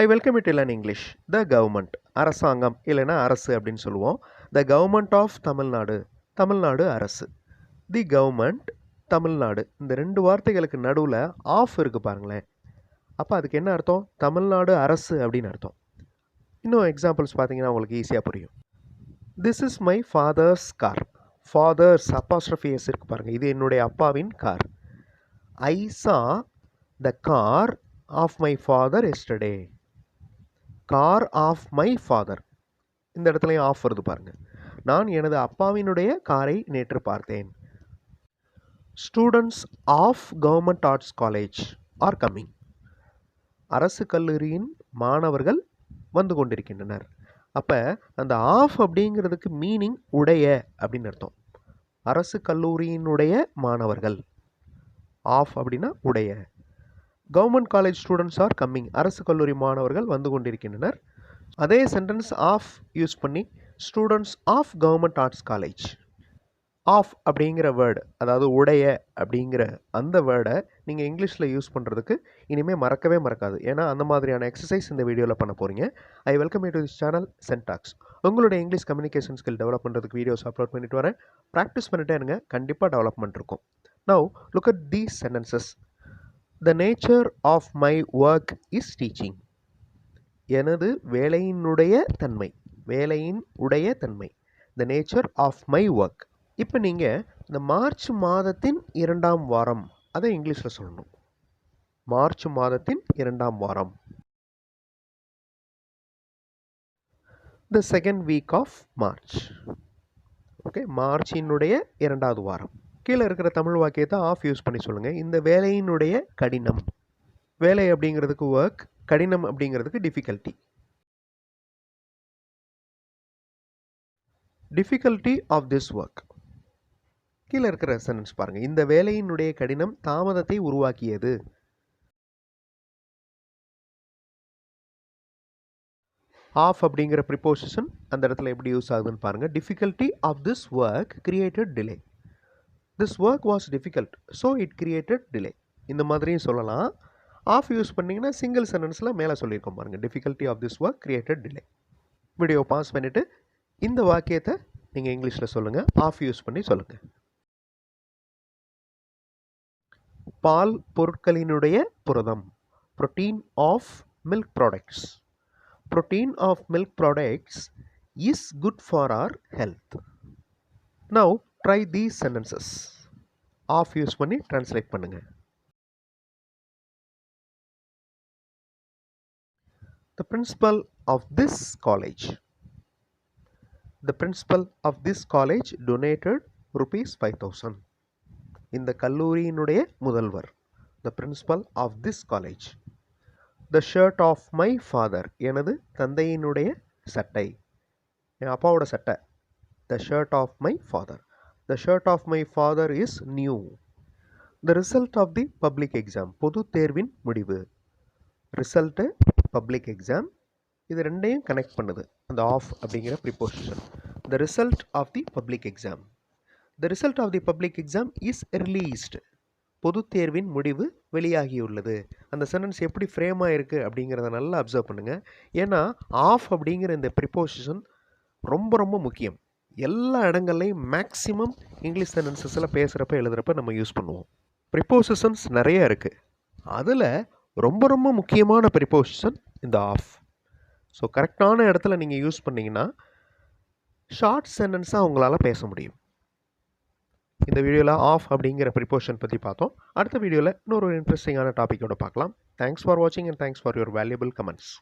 I welcome it இல்லன் English the government அரசாங்கம் இல்லைன்னா அரசு அப்படின்னு சொல்லுவோம். The government of Tamil Nadu Tamil Nadu அரசு. தி கவர்மெண்ட் தமிழ்நாடு இந்த ரெண்டு வார்த்தைகளுக்கு நடுவில் ஆஃப் இருக்குது பாருங்களேன். அப்போ அதுக்கு என்ன அர்த்தம்? தமிழ்நாடு அரசு அப்படின்னு அர்த்தம். இன்னும் எக்ஸாம்பிள்ஸ் பார்த்தீங்கன்னா உங்களுக்கு ஈஸியாக புரியும். This is my father's car father's apostrophes இருக்குது பாருங்கள் இது என்னுடைய அப்பாவின் car I saw the car of my father yesterday car of my father. இந்த இடத்துலையும் ஆஃப் வருது பாருங்கள் நான் எனது அப்பாவினுடைய காரை நேற்று பார்த்தேன். Students of government arts college are coming அரசு கல்லூரியின் மாணவர்கள் வந்து கொண்டிருக்கின்றனர். அப்போ அந்த ஆஃப் அப்படிங்கிறதுக்கு மீனிங் உடைய அப்படின்னு அர்த்தம். அரசு கல்லூரியினுடைய மாணவர்கள். ஆஃப் அப்படின்னா உடைய. Government college students are coming அரசு கல்லூரி மாணவர்கள் வந்து கொண்டிருக்கின்றனர். அதே சென்டென்ஸ் ஆஃப் யூஸ் பண்ணி students of government arts college of அப்படிங்கிற வேர்டு அதாவது உடைய அப்படிங்கிற அந்த வேர்டை நீங்கள் இங்கிலீஷில் யூஸ் பண்ணுறதுக்கு இனிமேல் மறக்கவே மறக்காது. ஏன்னா அந்த மாதிரியான எக்ஸசைஸ் இந்த வீடியோவில் பண்ண போகிறீங்க I welcome you to this channel சென்டாக்ஸ் உங்களுடைய இங்கிலீஷ் கம்யூனிகேஷன் ஸ்கில் டெவலப் பண்ணுறதுக்கு வீடியோஸ் அப்லோட் பண்ணிட்டு வரேன். ப்ராக்டிஸ் பண்ணிட்டே இருங்க. கண்டிப்பாக டெவலப்மெண்ட் இருக்கும். Now look at these sentences the nature of my work is teaching எனது வேலையினுடைய தன்மை வேலையின் உடைய தன்மை the nature of my work இப்போ நீங்கள் இந்த மார்ச் மாதத்தின் இரண்டாம் வாரம் அதை இங்கிலீஷில் சொல்லணும். மார்ச் மாதத்தின் இரண்டாம் வாரம். The second week of March okay மார்ச்சினுடைய இரண்டாவது வாரம். கீழே இருக்கிற தமிழ் வாக்கியத்தை ஆஃப் யூஸ் பண்ணி சொல்லுங்கள் இந்த வேலையினுடைய கடினம். வேலை அப்படிங்கிறதுக்கு ஒர்க் கடினம் அப்படிங்கிறதுக்கு difficulty difficulty of this work கீழே இருக்கிற சென்டென்ஸ் பாருங்கள் இந்த வேலையினுடைய கடினம் தாமதத்தை உருவாக்கியது. ஆஃப் அப்படிங்கிற ப்ரிப்போசிஷன் அந்த இடத்துல எப்படி யூஸ் ஆகுதுன்னு பாருங்கள் difficulty of this work created delay this work was difficult so it created delay இந்த மாதிரியும் சொல்லலாம். ஆஃப் யூஸ் பண்ணிங்கன்னா சிங்கிள் சென்டென்ஸில் மேலே சொல்லியிருக்கோம் பாருங்கள் difficulty of this work created delay video pause பண்ணிவிட்டு இந்த வாக்கியத்தை நீங்கள் இங்கிலீஷில் சொல்லுங்கள் ஆஃப் யூஸ் பண்ணி சொல்லுங்கள் பால் பொருட்களினுடைய புரதம். Protein of milk products protein of milk products is good for our health now try these sentences of use பண்ணி ட்ரான்ஸ்லேட் பண்ணுங்கள் The principal of this college. The principal of this college donated rupees 5000. இந்த கல்லூரியினுடைய முதல்வர் the principal of this college the shirt of my father எனது தந்தையினுடைய சட்டை. என் அப்பாவோட சட்டை. The shirt of my father the shirt of my father is new the result of the public exam பொது தேர்வின் முடிவு. ரிசல்ட்டு பப்ளிக் எக்ஸாம் இது ரெண்டையும் கனெக்ட் பண்ணுது. அந்த ஆஃப் அப்படிங்கிற preposition the result of the public exam the result of the public exam is released பொது தேர்வின் முடிவு வெளியாகியுள்ளது. அந்த சென்டென்ஸ் எப்படி ஃப்ரேம் ஆகிருக்கு அப்படிங்கிறத நல்லா அப்சர்வ் பண்ணுங்கள் ஏன்னா ஆஃப் அப்படிங்கிற இந்த ப்ரிப்போசிஷன் ரொம்ப ரொம்ப முக்கியம். எல்லா இடங்கள்லையும் மேக்ஸிமம் இங்கிலீஷ் சென்டென்சஸில் பேசுகிறப்ப எழுதுகிறப்ப நம்ம யூஸ் பண்ணுவோம். ப்ரிப்போசிஷன்ஸ் நிறைய இருக்குது அதில் ரொம்ப ரொம்ப முக்கியமான ப்ரிப்போசிஷன் இந்த ஆஃப் ஸோ கரெக்டான இடத்துல நீங்கள் யூஸ் பண்ணிங்கன்னா ஷார்ட் சென்டென்ஸாக உங்களால் பேச முடியும். இந்த வீடியோவில் ஆஃப் அப்படிங்கிற ப்ரிப்போஷன் பற்றி பார்த்தோம். அடுத்த வீடியோவில் இன்னொரு இன்ட்ரெஸ்டிங்கான டாப்பிக்கோடு பார்க்கலாம். தேங்க்ஸ் ஃபார் வாட்சிங் and thanks for your valuable comments